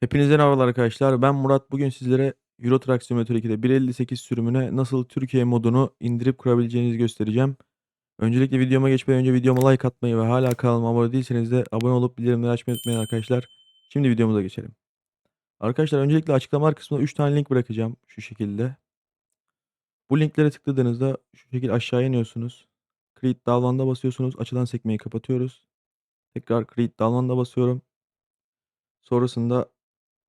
Hepinize merhabalar arkadaşlar. Ben Murat. Bugün sizlere Euro Truck Simulator 2'de 1.58 sürümüne nasıl Türkiye modunu indirip kurabileceğinizi göstereceğim. Öncelikle videoma geçmeden önce videoma like atmayı ve hala kanalıma abone değilseniz de abone olup bildirimleri açmayı unutmayın arkadaşlar. Şimdi videomuza geçelim. Arkadaşlar öncelikle açıklamalar kısmına 3 tane link bırakacağım şu şekilde. Bu linklere tıkladığınızda şu şekilde aşağı iniyorsunuz. Create Download'a basıyorsunuz. Açılan sekmeyi kapatıyoruz. Tekrar Create Download'a basıyorum. Sonrasında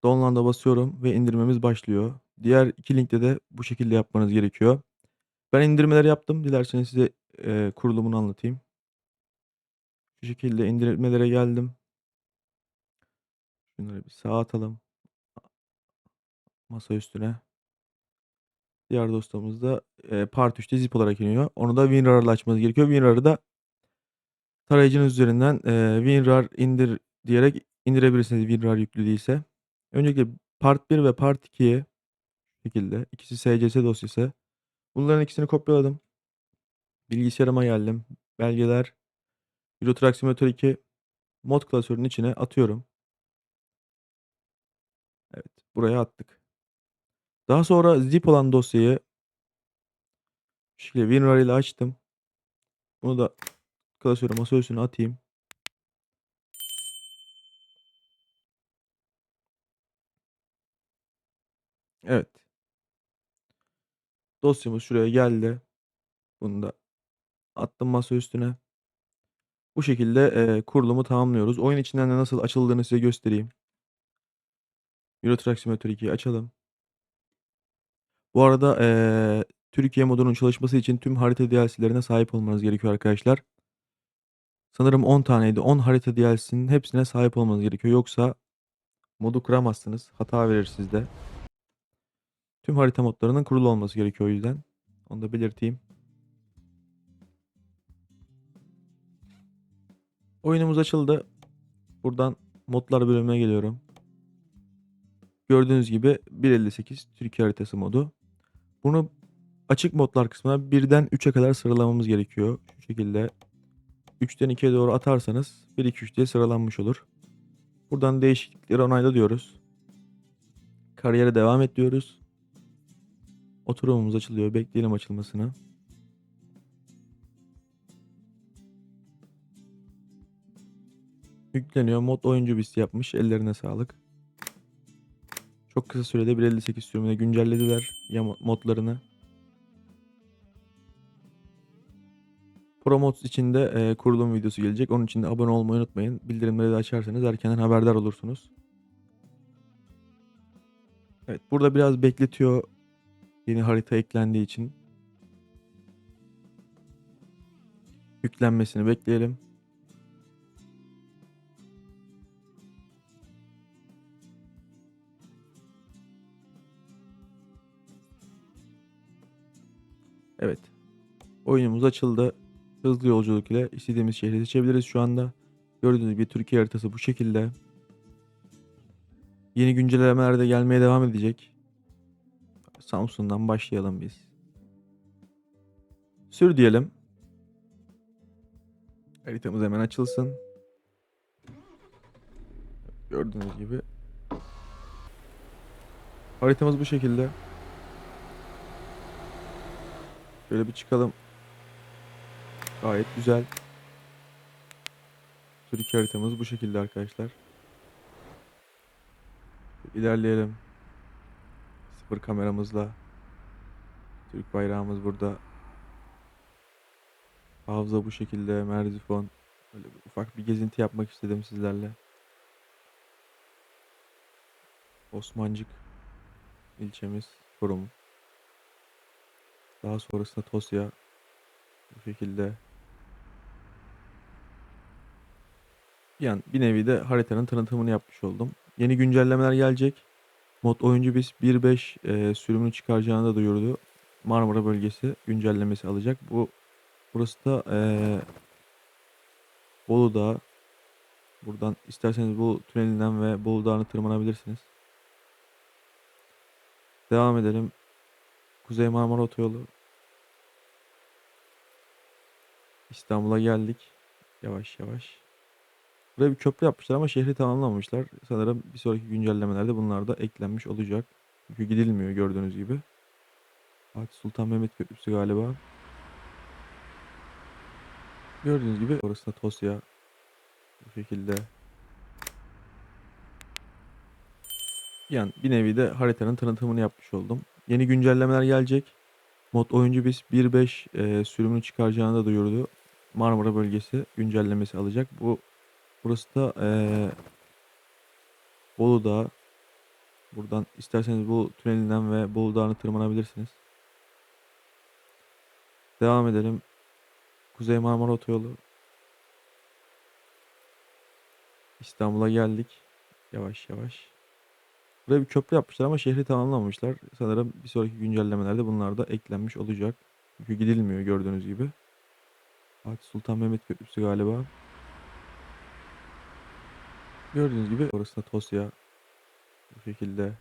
Download'a basıyorum ve indirmemiz başlıyor. Diğer iki linkte de bu şekilde yapmanız gerekiyor. Ben indirmeleri yaptım. Dilerseniz size, eee, kurulumunu anlatayım. Şu şekilde indirmelere geldim. Şunları bir sağa atalım. Masa üstüne. Diğer dosyamız da, eee, part 3'te zip olarak iniyor. Onu da WinRAR'la açmanız gerekiyor. WinRAR'ı da tarayıcınız üzerinden, eee, WinRAR indir diyerek indirebilirsiniz WinRAR yüklü değilse. Öncelikle part 1 ve part 2'ye şu şekilde ikisi SCS dosyası. Bunların ikisini kopyaladım. Bilgisayarıma geldim. Belgeler, Euro Simulator 2 mod klasörünün içine atıyorum. Evet, buraya attık. Daha sonra zip olan dosyayı şekilde WinRAR ile açtım. Bunu da klasörün masa üstüne atayım. Evet. Dosyamız şuraya geldi. Bunu da attım masa üstüne. Bu şekilde, eee, kurulumu tamamlıyoruz. Oyun içinden de nasıl açıldığını size göstereyim. Euro Truck Simulator 2'yi açalım. Bu arada, eee, Türkiye modunun çalışması için tüm harita DLC'lerine sahip olmanız gerekiyor arkadaşlar. Sanırım 10 taneydi. 10 harita DLC'sinin hepsine sahip olmanız gerekiyor. Yoksa modu kuramazsınız. Hata verir sizde. Tüm harita modlarının kurulu olması gerekiyor o yüzden. Onu da belirteyim. Oyunumuz açıldı. Buradan modlar bölümüne geliyorum. Gördüğünüz gibi 1.58 Türkiye haritası modu. Bunu açık modlar kısmına 1'den 3'e kadar sıralamamız gerekiyor. Şu şekilde 3'ten 2'ye doğru atarsanız 1, 2, 3 diye sıralanmış olur. Buradan değişiklikleri onayla diyoruz. Kariyere devam et diyoruz. Oturumumuz açılıyor. Bekleyelim açılmasını. Yükleniyor. Mod oyuncu bisti yapmış. Ellerine sağlık. Çok kısa sürede 1.58 sürümüne güncellediler ya modlarını. Pro Mods için de, eee, kurulum videosu gelecek. Onun için de abone olmayı unutmayın. Bildirimleri de açarsanız erkenden haberdar olursunuz. Evet, burada biraz bekletiyor yeni harita eklendiği için. Yüklenmesini bekleyelim. Evet. Oyunumuz açıldı. Hızlı yolculuk ile istediğimiz şehri seçebiliriz şu anda. Gördüğünüz gibi Türkiye haritası bu şekilde. Yeni güncellemeler de gelmeye devam edecek. Samsun'dan başlayalım biz. Sür diyelim. Haritamız hemen açılsın. Gördüğünüz gibi. Haritamız bu şekilde. Şöyle bir çıkalım. Gayet güzel. Türkiye haritamız bu şekilde arkadaşlar. İlerleyelim. Sıfır kameramızla. Türk bayrağımız burada. Havza bu şekilde. Merzifon. Böyle bir ufak bir gezinti yapmak istedim sizlerle. Osmancık ilçemiz Çorum. Daha sonrasında Tosya bu şekilde. An bir nevi de haritanın tanıtımını yapmış oldum. Yeni güncellemeler gelecek. Mod oyuncu biz 1.5 eee, sürümünü çıkaracağını da duyurdu. Marmara bölgesi güncellemesi alacak. Bu burası da eee Bolu Dağı. Buradan isterseniz bu tünelinden ve Bolu Dağı'na tırmanabilirsiniz. Devam edelim. Kuzey Marmara Otoyolu. İstanbul'a geldik. Yavaş yavaş. Buraya bir köprü yapmışlar ama şehri tamamlamamışlar. Sanırım bir sonraki güncellemelerde bunlar da eklenmiş olacak. Çünkü gidilmiyor gördüğünüz gibi. Fatih Sultan Mehmet Köprüsü galiba. Gördüğünüz gibi orası da Tosya. Bu şekilde. Yani bir nevi de haritanın tanıtımını yapmış oldum. Yeni güncellemeler gelecek. Mod oyuncu biz 1.5 e, sürümünü çıkaracağını da duyurdu. Marmara bölgesi güncellemesi alacak. Bu burası da e, Bolu Dağı. Buradan isterseniz bu tünelinden ve Bolu Dağı'na tırmanabilirsiniz. Devam edelim. Kuzey Marmara Otoyolu. İstanbul'a geldik. Yavaş yavaş. Buraya bir köprü yapmışlar ama şehri tamamlamamışlar. Sanırım bir sonraki güncellemelerde bunlar da eklenmiş olacak. Çünkü gidilmiyor gördüğünüz gibi. Fatih Sultan Mehmet Köprüsü galiba. Gördüğünüz gibi orası da Tosya. Bu şekilde.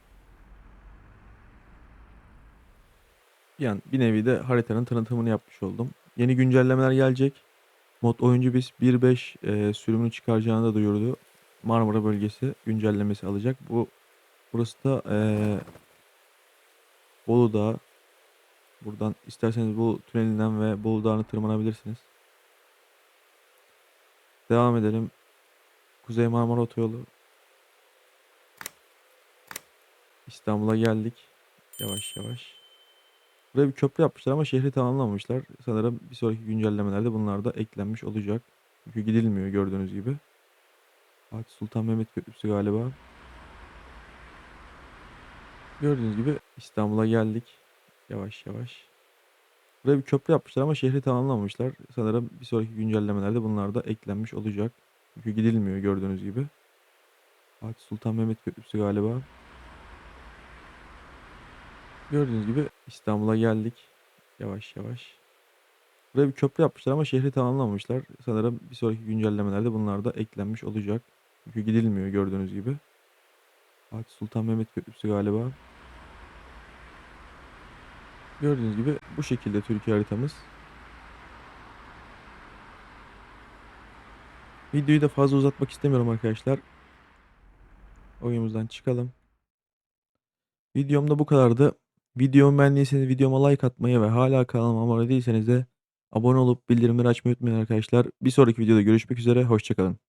Yani bir nevi de haritanın tanıtımını yapmış oldum. Yeni güncellemeler gelecek. Mod oyuncu biz 1.5 e, sürümünü çıkaracağını da duyurdu. Marmara bölgesi güncellemesi alacak. Bu burası da e, Bolu Dağı. Buradan isterseniz bu tünelinden ve Bolu Dağı'na tırmanabilirsiniz. Devam edelim. Kuzey Marmara Otoyolu. İstanbul'a geldik. Yavaş yavaş. Buraya bir köprü yapmışlar ama şehri tamamlamamışlar. Sanırım bir sonraki güncellemelerde bunlar da eklenmiş olacak. Çünkü gidilmiyor gördüğünüz gibi. Fatih Sultan Mehmet Köprüsü galiba. Gördüğünüz gibi İstanbul'a geldik. Yavaş yavaş. Buraya bir köprü yapmışlar ama şehri tamamlamamışlar. Sanırım bir sonraki güncellemelerde bunlar da eklenmiş olacak. Çünkü gidilmiyor gördüğünüz gibi. Fatih Sultan Mehmet Köprüsü galiba. Gördüğünüz gibi İstanbul'a geldik. Yavaş yavaş. Buraya bir köprü yapmışlar ama şehri tamamlamamışlar. Sanırım bir sonraki güncellemelerde bunlar da eklenmiş olacak. Çünkü gidilmiyor gördüğünüz gibi. Fatih Sultan Mehmet Köprüsü galiba. Gördüğünüz gibi bu şekilde Türkiye haritamız. Videoyu da fazla uzatmak istemiyorum arkadaşlar. Oyunumuzdan çıkalım. Videom da bu kadardı. Videomu beğendiyseniz videoma like atmayı ve hala kanalıma abone değilseniz de abone olup bildirimleri açmayı unutmayın arkadaşlar. Bir sonraki videoda görüşmek üzere. Hoşçakalın.